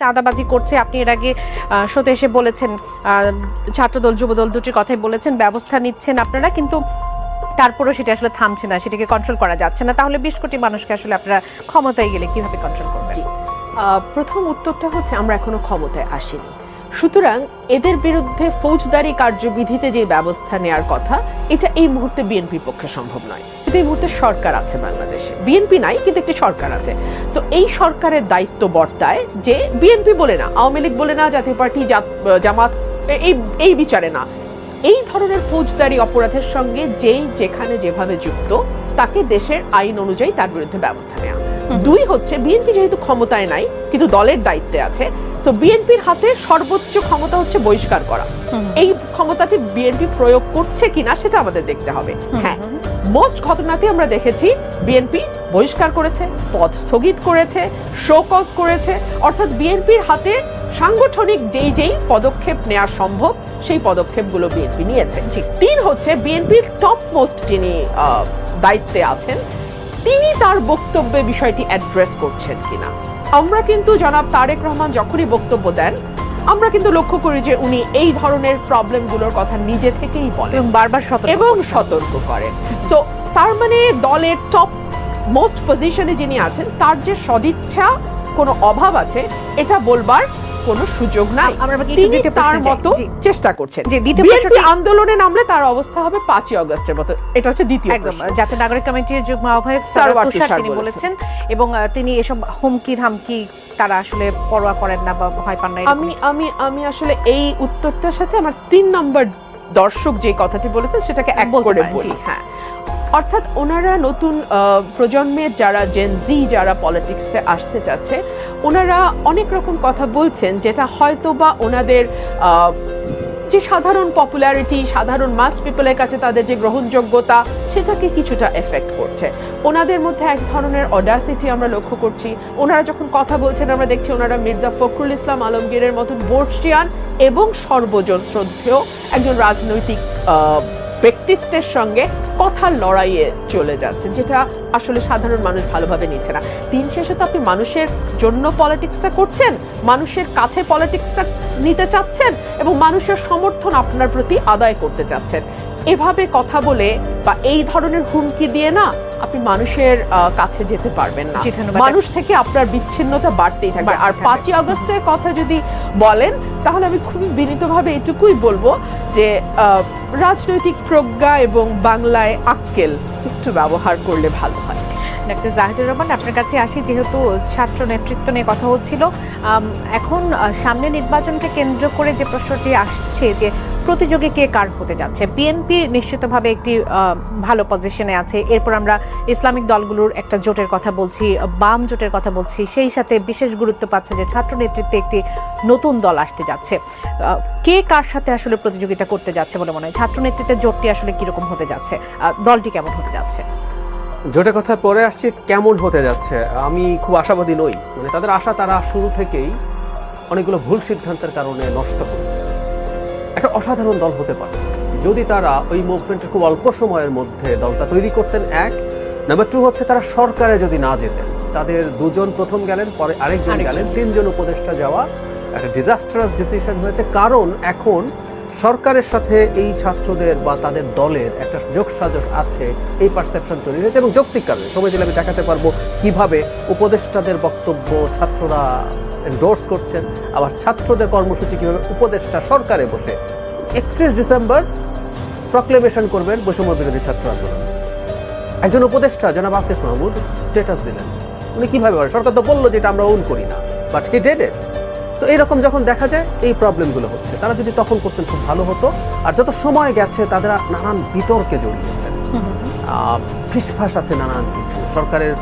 চাঁদাবাজি করছে। আপনি এর আগে শোতে এসে বলেছেন ছাত্রদল, যুবদল দুটির কথাই বলেছেন, ব্যবস্থা নিচ্ছেন আপনারা, কিন্তু তারপরেও সেটা আসলে থামছে না, সেটাকে কন্ট্রোল করা যাচ্ছে না। তাহলে বিশ কোটি মানুষকে আসলে আপনারা ক্ষমতায় গেলে কীভাবে কন্ট্রোল করবেন? প্রথম উত্তরটা হচ্ছে আমরা এখনও ক্ষমতায় আসিনি। সুতরাং এদের বিরুদ্ধে ফৌজদারি কার্যবিধিতে যে ব্যবস্থা নেওয়ার কথা এটা এই মুহূর্তে বিএনপির পক্ষে সম্ভব নয়। কিন্তু এই মুহূর্তে সরকার আছে বাংলাদেশে। বিএনপি নাই কিন্তু একটি সরকার আছে। তো এই সরকারের দায়িত্ব বর্তায় যে বিএনপি বলে না আওয়ামী লীগ বলে না জাতীয় পার্টি জামাত এই এই বিচারে না। এই ধরনের ফৌজদারি অপরাধের সঙ্গে যেই যেখানে যেভাবে যুক্ত তাকে দেশের আইন অনুযায়ী তার বিরুদ্ধে ব্যবস্থা নেওয়া দুই হচ্ছে বিএনপি যেহেতু ক্ষমতায় নাই কিন্তু দলের দায়িত্বে আছে তো বিএনপির হাতে সর্বোচ্চ ক্ষমতা হচ্ছে বহিষ্কার করা। এই ক্ষমতাটি বিএনপি প্রয়োগ করছে কিনা সেটা আমাদের দেখতে হবে। হ্যাঁ মোস্ট ঘটনাতে আমরা দেখেছি বিএনপি বহিষ্কার করেছে পদ স্থগিত করেছে শোকজ করেছে অর্থাৎ বিএনপির হাতে সাংগঠনিক যেই যেই পদক্ষেপ নেওয়া সম্ভব সেই পদক্ষেপগুলো বিএনপি নিয়েছে। তিন হচ্ছে বিএনপির টপ মোস্ট যিনি দায়িত্বে আছেন তিনি তার বক্তব্যে বিষয়টি অ্যাড্রেস করছেন কিনা। আমরা কিন্তু জনাব তারেক রহমান যখনই বক্তব্য দেন আমরা কিন্তু লক্ষ্য করি যে উনি এই ধরনের প্রবলেমগুলোর কথা নিজে থেকেই বলেন বারবার সতর্ক এবং সতর্ক করেন। সো তার মানে দলের টপ মোস্ট পজিশনে যিনি আছেন তার যে সদিচ্ছা কোনো অভাব আছে এটা বলবার কোনো সুযোগ নাই। তিনি তার মতো চেষ্টা করছেন। বিএনপি আন্দোলনে নামলে তার অবস্থা হবে পাঁচই অগস্টের মতো। এটা হচ্ছে দ্বিতীয়। জাতীয় নাগরিক কমিটির যুগ্ম আহ্বায়ক তুষার তিনি বলেছেন। এবং তিনি এসব হুমকি ধামকি তারা আসলে পরোয়া করেন না বা ভয় পান না আমি আমি আমি আসলে এই উত্তরটার সাথে আমার তিন নম্বর দর্শক যে কথাটি বলেছেন সেটাকে এক করে পারেন, বলি। হ্যাঁ। অর্থাৎ ওনারা নতুন প্রজন্মের যারা জেন জি যারা পলিটিক্সে আসতে চাচ্ছে, ওনারা অনেক রকম কথা বলছেন যেটা হয়তো বা ওনাদের যে সাধারণ পপুলারিটি সাধারণ মাস পিপলের কাছে তাদের যে গ্রহণযোগ্যতা, সেটাকে কিছুটা এফেক্ট করছে। ওনাদের মধ্যে এক ধরনের অডাসিটি আমরা লক্ষ্য করছি। ওনারা যখন কথা বলছেন, আমরা দেখছি ওনারা মির্জা ফখরুল ইসলাম আলমগীরের মতন বর্ষিয়ান এবং সর্বজন শ্রদ্ধেয় একজন রাজনৈতিক ব্যক্তিত্বের সঙ্গে কথার লড়াইয়ে চলে যাচ্ছে, যেটা আসলে সাধারণ মানুষ ভালোভাবে নিচ্ছে না। তিন শেষে তো আপনি মানুষের জন্য পলিটিক্সটা করছেন, মানুষের কাছে পলিটিক্সটা নিতে চাচ্ছেন এবং মানুষের সমর্থন আপনার প্রতি আদায় করতে চাচ্ছেন। এভাবে কথা বলে বা এই ধরনের হুমকি দিয়ে না আপনি মানুষের কাছে যেতে পারবেন না। মানুষ থেকে আপনার বিচ্ছিন্নতা বাড়তেই থাকবে। আর। পাঁচই আগস্টের কথা যদি বলেন তাহলে আমি খুবই বিনীতভাবে এটুকুই বলব যে রাজনৈতিক প্রজ্ঞা এবং বাংলায় আক্কেল একটু ব্যবহার করলে ভালো হয়। ডাক্তার জাহিদুর রহমান আপনার কাছে আসি। যেহেতু ছাত্র নেতৃত্ব নিয়ে কথা হচ্ছিল এখন সামনে নির্বাচনকে কেন্দ্র করে যে প্রশ্নটি আসছে যে প্রতিযোগী কে কার হতে যাচ্ছে? বিএনপি নিশ্চিতভাবে একটি ভালো পজিশনে আছে। এরপর আমরা ইসলামিক দলগুলোর একটা জোটের কথা বলছি, বাম জোটের কথা বলছি। সেই সাথে বিশেষ গুরুত্ব পাচ্ছে যে ছাত্র নেতৃত্বে একটি নতুন দল আসতে যাচ্ছে। কে কার সাথে আসলে প্রতিযোগিতা করতে যাচ্ছে বলে মনে হয়? ছাত্র নেতৃত্বের জোটটি আসলে কীরকম হতে যাচ্ছে? দলটি কেমন হতে যাচ্ছে? জোটের কথা পরে আসছে, কেমন হতে যাচ্ছে? আমি খুব আশাবাদী নই। মানে তাদের আশা তারা শুরু থেকেই অনেকগুলো ভুল সিদ্ধান্তের কারণে নষ্ট করেছে। একটা অসাধারণ দল হতে পারে। যদি তারা ওই মুভমেন্টের খুব অল্প সময়ের মধ্যে দলটা তৈরি করতেন এক নাম্বার টু হচ্ছে তারা সরকারে যদি না যেতেন তাদের দুজন প্রথম গেলেন পরে আরেকজন। গেলেন তিনজন উপদেষ্টা যাওয়া একটা ডিজাস্টারাস ডিসিশন হয়েছে। কারণ এখন সরকারের সাথে এই ছাত্রদের বা তাদের দলের একটা যোগসাজশ আছে এই পারসেপশন তৈরি হয়েছে এবং যৌক্তিক কারণে। সময় দিলে আমি দেখাতে পারব কীভাবে উপদেষ্টাদের বক্তব্য ছাত্ররা এন্ডোর্স করছেন। আবার ছাত্রদের কর্মসূচি কীভাবে উপদেষ্টা সরকারে বসে। একত্রিশ ডিসেম্বর প্রক্লেমেশন করবেন বৈষম্য বিরোধী ছাত্র আন্দোলন। একজন উপদেষ্টা জনাব আসিফ মাহমুদ স্ট্যাটাস দিলেন। উনি কীভাবে বলেন? সরকার তো বলল যে এটা আমরা ওন করি না বাট হি ডেড ইট তো এইরকম যখন দেখা যায় এই প্রবলেমগুলো হচ্ছে। তারা যদি তখন করতেন খুব ভালো হতো। আর যত সময় গেছে তারা নানান বিতর্কে জড়িয়েছেন আহ, ফিসফাস আছে নানান কিছু। সরকারের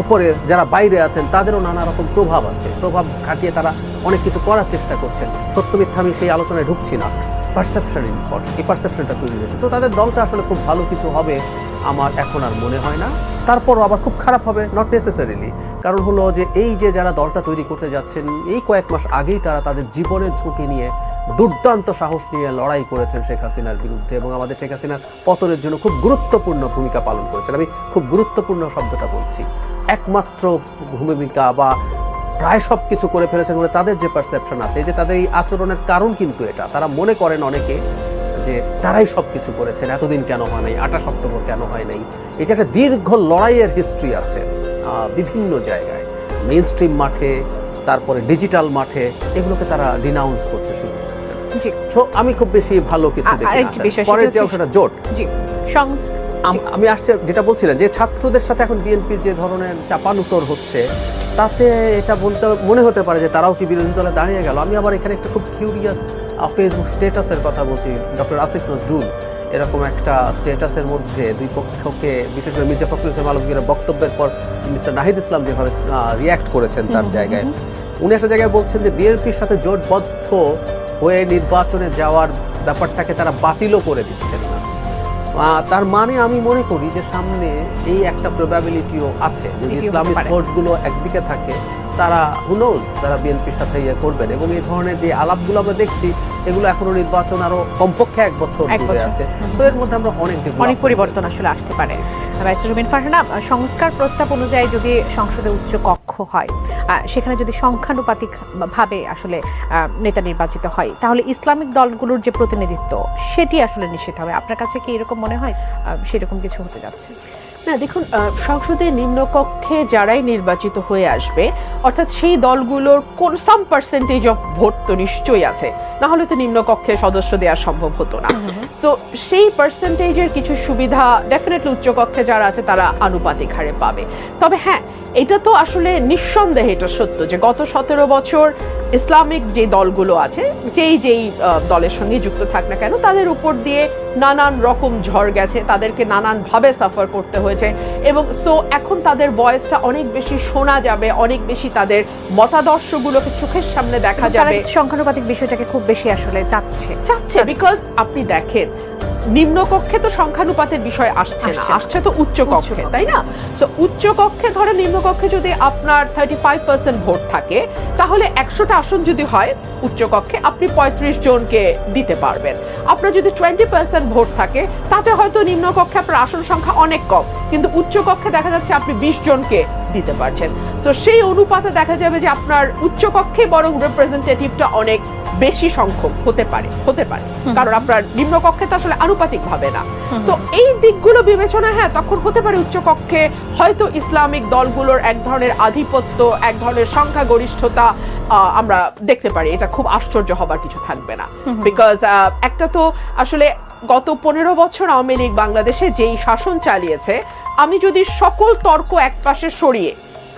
ওপরে যারা বাইরে আছেন, তাদেরও নানা রকম প্রভাব আছে। প্রভাব খাটিয়ে তারা অনেক কিছু করার চেষ্টা করছেন। সত্য মিথ্যা আমি সেই আলোচনায় ঢুকছি না। পারসেপশন ইম্পর্টেন্ট এই পারসেপশনটা তৈরি হয়েছে। তো তাদের দলটা আসলে খুব ভালো কিছু হবে আমার এখন আর মনে হয় না। তারপরও আবার খুব খারাপ হবে নট নেসেসারিলি কারণ হলো যে এই যে যারা দলটা তৈরি করতে যাচ্ছেন, এই কয়েক মাস আগেই তারা তাদের জীবনের ঝুঁকি নিয়ে দুর্দান্ত সাহস নিয়ে লড়াই করেছেন শেখ হাসিনার বিরুদ্ধে এবং আমাদের শেখ হাসিনার পতনের জন্য খুব গুরুত্বপূর্ণ ভূমিকা পালন করেছেন। আমি খুব গুরুত্বপূর্ণ শব্দটা বলছি। একমাত্র ভূমিকা বা প্রায় সব কিছু করে ফেলেছেন বলে তাদের যে পারসেপশন আছে যে তাদের এই আচরণের কারণ কিন্তু এটা। তারা মনে করেন অনেকে যে তারাই সব কিছু করেছেন, এতদিন কেন হয় নাই, আঠাশ অক্টোবর কেন হয় নাই? এই যে একটা দীর্ঘ লড়াইয়ের হিস্ট্রি আছে বিভিন্ন জায়গায়। মেইন স্ট্রিম মাঠে, তারপরে ডিজিটাল মাঠে, এগুলোকে তারা ডিনাউন্স করতে শুরু জি। আমি খুব বেশি ভালো কিছু দেখি পরের যে অংশটা জোট। জি আমি আসছে যেটা বলছিলেন যে ছাত্রদের সাথে এখন বিএনপির যে ধরনের চাপানুতর হচ্ছে তাতে এটা বলতে মনে হতে পারে যে তারাও কি বিরোধী দলে দাঁড়িয়ে গেল। আমি আবার এখানে একটা খুব কিউরিয়াস ফেসবুক স্ট্যাটাসের কথা বলছি। ডক্টর আসিফ নজরুল এরকম একটা স্ট্যাটাসের মধ্যে দুই পক্ষকে বিশেষ করে মির্জা ফখরুল ইসলাম আলমগীরের বক্তব্যের পর মিস্টার নাহিদ ইসলাম যেভাবে রিয়াক্ট করেছেন তার জায়গায়। উনি একটা জায়গায় বলছেন যে বিএনপির সাথে জোটবদ্ধ হয়ে নির্বাচনে যাওয়ার ব্যাপারটাকে তারা বাতিলও করে দিচ্ছেন না। তার মানে আমি মনে করি যে সামনে এই একটা প্রবাবিলিটিও আছে। যদি ইসলামিক। ফোর্সগুলো একদিকে থাকে তারা হুনোজ তারা বিএনপির সাথে ইয়ে করবেন। এবং এই ধরনের যে আলাপগুলো আমরা দেখছি এগুলো এখনও নির্বাচন আরও কমপক্ষে এক বছর দূরে আছে। তো এর মধ্যে আমরা অনেক অনেক পরিবর্তন আসলে আসতে পারে। ফারহানা সংস্কার প্রস্তাব অনুযায়ী যদি সংসদে উচ্চ কক্ষ হয়। সেখানে যদি সংখ্যানুপাতিক ভাবে আসলে নেতা নির্বাচিত হয় তাহলে ইসলামিক দলগুলোর যে প্রতিনিধিত্ব সেটি আসলে নিশ্চিত হবে। আপনার কাছে কি এরকম মনে হয়? সেরকম কিছু হতে যাচ্ছে। না দেখুন আহ, সংসদের নিম্নকক্ষে যারাই নির্বাচিত হয়ে আসবে অর্থাৎ সেই দলগুলোর কোন সাম পার্সেন্টেজ অফ ভোট তো নিশ্চয়ই আছে। না হলে তো নিম্নকক্ষে সদস্য দেওয়া সম্ভব হতো না। তো সেই পার্সেন্টেজের কিছু সুবিধা ডেফিনেটলি উচ্চকক্ষে যারা আছে তারা আনুপাতিক হারে পাবে। তবে হ্যাঁ এটা তো আসলে নিঃসন্দেহে এটা সত্য যে গত সতেরো বছর ইসলামিক যে দলগুলো আছে যেই যেই দলের সঙ্গে যুক্ত থাক না কেন তাদের উপর দিয়ে নানান রকম ঝড় গেছে তাদেরকে নানান ভাবে সাফার করতে হয়েছে এবং সো এখন তাদের বয়সটা অনেক বেশি শোনা যাবে অনেক বেশি তাদের মতাদর্শগুলোকে চোখের সামনে দেখা যাবে। সংখ্যানুপাতিক বিষয়টাকে খুব বেশি আসলে চাচ্ছে। চাচ্ছে বিকজ আপনি দেখেন নিম্নকক্ষে তো সংখ্যানুপাতের বিষয় আসছে না। আসছে তো উচ্চ কক্ষে তাই না? সো উচ্চ কক্ষে ধরেন নিম্নকক্ষে যদি আপনার থার্টি ফাইভ পার্সেন্ট ভোট থাকে তাহলে একশোটা আসন যদি হয় উচ্চ কক্ষে আপনি পঁয়ত্রিশ জনকে দিতে পারবেন। আপনার যদি টোয়েন্টি পার্সেন্ট ভোট থাকে তাতে হয়তো নিম্নকক্ষে আপনার আসন সংখ্যা অনেক কম। কিন্তু উচ্চ কক্ষে দেখা যাচ্ছে আপনি বিশ জনকে দিতে পারছেন। তো সেই অনুপাতে দেখা যাবে যে আপনার উচ্চ কক্ষে বরং রিপ্রেজেন্টেটিভটা অনেক বেশি সংখ্যক হতে পারে হতে পারে। কারণ আপনার নিম্ন কক্ষে তো আসলে আনুপাতিক ভাবে না। তো এই দিকগুলো বিবেচনা হ্যাঁ তখন হতে পারে উচ্চ কক্ষে হয়তো ইসলামিক দলগুলোর এক ধরনের আধিপত্য এক ধরনের সংখ্যাগরিষ্ঠতা আমরা দেখতে পারি। এটা খুব আশ্চর্য হবার কিছু থাকবে না। বিকজ একটা তো আসলে গত পনেরো বছর আওয়ামী লীগ বাংলাদেশে যেই শাসন চালিয়েছে আমি যদি সকল তর্ক একপাশে সরিয়ে,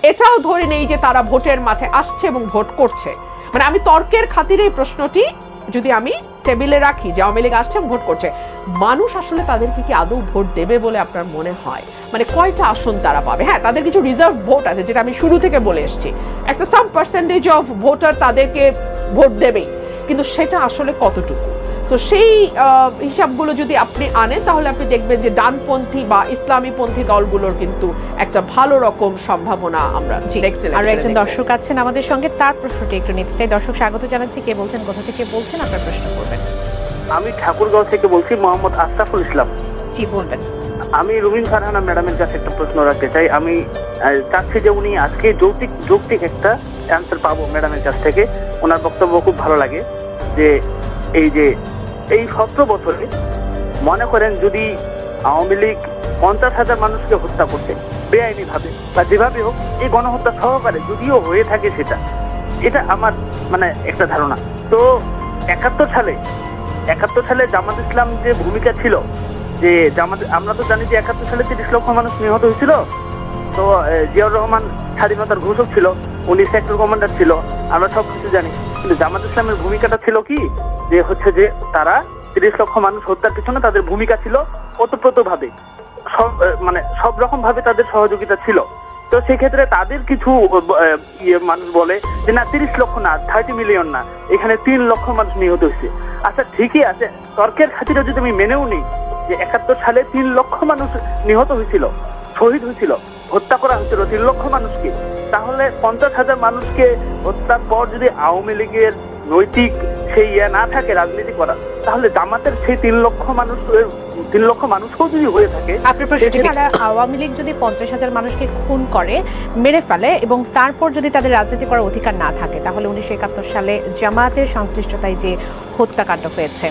এটাও ধরে নেই যে তারা ভোটের মাঠে আসছে এবং ভোট করছে। মানে আমি তর্কের খাতিরে এই প্রশ্নটি যদি আমি টেবিলে রাখি যে আওয়ামী লীগ আসছে ভোট করছে, মানুষ আসলে তাদেরকে কি আদৌ ভোট দেবে বলে আপনার মনে হয়? মানে কয়টা আসন তারা পাবে? হ্যাঁ তাদের কিছু রিজার্ভ ভোট আছে, যেটা আমি শুরু থেকে বলে এসেছি। একটা সাম পার্সেন্টেজ অফ ভোটার তাদেরকে ভোট দেবেই, কিন্তু সেটা আসলে কতটুকু? তো সেই হিসাবগুলো যদি আপনি আনেন তাহলে আপনি দেখবেন যে ডানপন্থী বা ইসলামীপন্থী দলগুলোর কিন্তু একটা ভালো রকম সম্ভাবনা আমরা next একজন দর্শক আছেন আমাদের সঙ্গে তার প্রশ্নটি একটু নিতে চাই। দর্শক স্বাগত জানাচ্ছি। কে বলছেন কোথা থেকে বলছেন আপনার প্রশ্ন করবেন। আমি ঠাকুরগাঁও থেকে বলছি মোহাম্মদ আশরাফুল ইসলাম। জি বলবেন। আমি রুমিন ফারহানা ম্যাডামের কাছে একটা প্রশ্ন রাখতে চাই। আমি চাচ্ছি যে উনি আজকে যৌক্তিক যৌক্তিক একটা অ্যান্সার পাবো ম্যাডামের কাছ থেকে। ওনার বক্তব্য খুব ভালো লাগে যে এই যে এই সতেরো বছরে মনে করেন যদি আওয়ামী লীগ পঞ্চাশ হাজার মানুষকে হত্যা করতে বেআইনি ভাবে বা যেভাবে হোক, এই গণহত্যা সহকারে যদিও হয়ে থাকে সেটা, এটা আমার মানে একটা ধারণা। তো একাত্তর সালে একাত্তর সালে জামাত ইসলাম যে ভূমিকা ছিল, যে জামাত, আমরা তো জানি যে একাত্তর সালে তিরিশ লক্ষ মানুষ নিহত হয়েছিল, তো জিয়াউর রহমান স্বাধীনতার ঘোষক ছিল, উনি সেক্টর কমান্ডার ছিল, আমরা সব কিছু জানি। কিন্তু জামাত ইসলামের ভূমিকাটা ছিল কি? যে হচ্ছে যে তারা তিরিশ লক্ষ মানুষ হত্যার পিছনে তাদের ভূমিকা ছিল ওতপ্রোত ভাবে সব মানে সব রকম ভাবে তাদের সহযোগিতা ছিল। তো সেক্ষেত্রে তাদের কিছু ইয়ে মানুষ বলে যে, না, তিরিশ লক্ষ না, থার্টি মিলিয়ন না, এখানে তিন লক্ষ মানুষ নিহত হয়েছে। আচ্ছা ঠিকই আছে। তর্কের খাতিরে যদি আমি মেনেও নিই যে একাত্তর সালে তিন লক্ষ মানুষ নিহত হয়েছিল, শহীদ হয়েছিল, হত্যা করা হয়েছিল তিন লক্ষ মানুষকে তাহলে পঞ্চাশ হাজার মানুষকে হত্যার পর যদি আওয়ামী লীগের নৈতিক সেই ইয়ে না থাকে রাজনীতি করা তাহলে জামাতের সেই তিন লক্ষ মানুষের তিন লক্ষ মানুষকেও যদি হয়ে থাকে আওয়ামী লীগ যদি পঞ্চাশ হাজার মানুষকে খুন করে মেরে ফেলে এবং তারপর যদি তাদের রাজনীতি করার অধিকার না থাকে তাহলে উনিশশো একাত্তর সালে জামায়াতের সংশ্লিষ্টতায় যে হত্যাকাণ্ড হয়েছে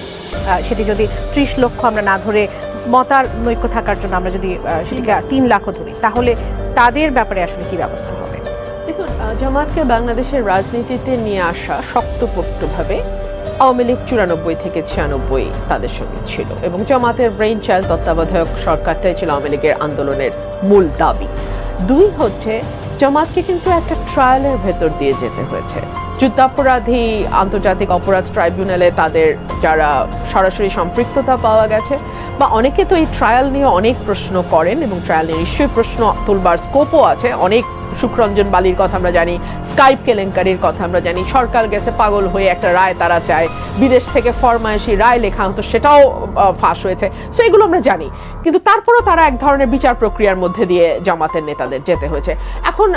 সেটি যদি ত্রিশ লক্ষ আমরা না ধরে মতার নৈক্য থাকার জন্য আমরা যদি সেটিকে তিন লাখও ধরি তাহলে তাদের ব্যাপারে আসলে কি ব্যবস্থা হবে? দেখুন জামাতকে বাংলাদেশের রাজনীতিতে নিয়ে আসা শক্তপোক্তভাবে আওয়ামী লীগ চুরানব্বই থেকে ছিয়ানব্বই তাদের সঙ্গে ছিল এবং জামাতের ব্রেইন চাইল্ড তত্ত্বাবধায়ক সরকারটাই ছিল আওয়ামী লীগের আন্দোলনের মূল দাবি। দুই হচ্ছে, জামাতকে কিন্তু একটা ট্রায়ালের ভেতর দিয়ে যেতে হয়েছে। যুদ্ধাপরাধী আন্তর্জাতিক অপরাধ ট্রাইব্যুনালে তাদের যারা সরাসরি সম্পৃক্ততা পাওয়া গেছে বা অনেকে তো এই ট্রায়াল নিয়ে অনেক প্রশ্ন করেন এবং ট্রায়াল নিয়ে নিশ্চয়ই প্রশ্ন তুলবার স্কোপও আছে, অনেক সুখরঞ্জন বালির কথা আমরা জানি স্কাইপ কেলেঙ্কারির কথা আমরা জানি, সরকার গেছে পাগল হয়ে একটা রায় তারা চায়, বিদেশ থেকে ফরমায়েশি রায় লেখা হতো সেটাও ফাঁস হয়েছে। সো এগুলো আমরা জানি। কিন্তু তারপরেও তারা এক ধরনের বিচার প্রক্রিয়ার মধ্যে দিয়ে জামাতের নেতাদের যেতে হয়েছে। এখন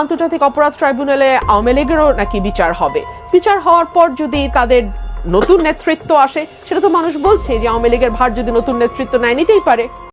আন্তর্জাতিক অপরাধ ট্রাইব্যুনালে আওয়ামী লীগেরও নাকি বিচার হবে। বিচার হওয়ার পর যদি তাদের নতুন নেতৃত্ব আসে, সেটা তো মানুষ বলছে যে আওয়ামী লীগের ভার যদি নতুন নেতৃত্ব নেয়, নিতেই পারে।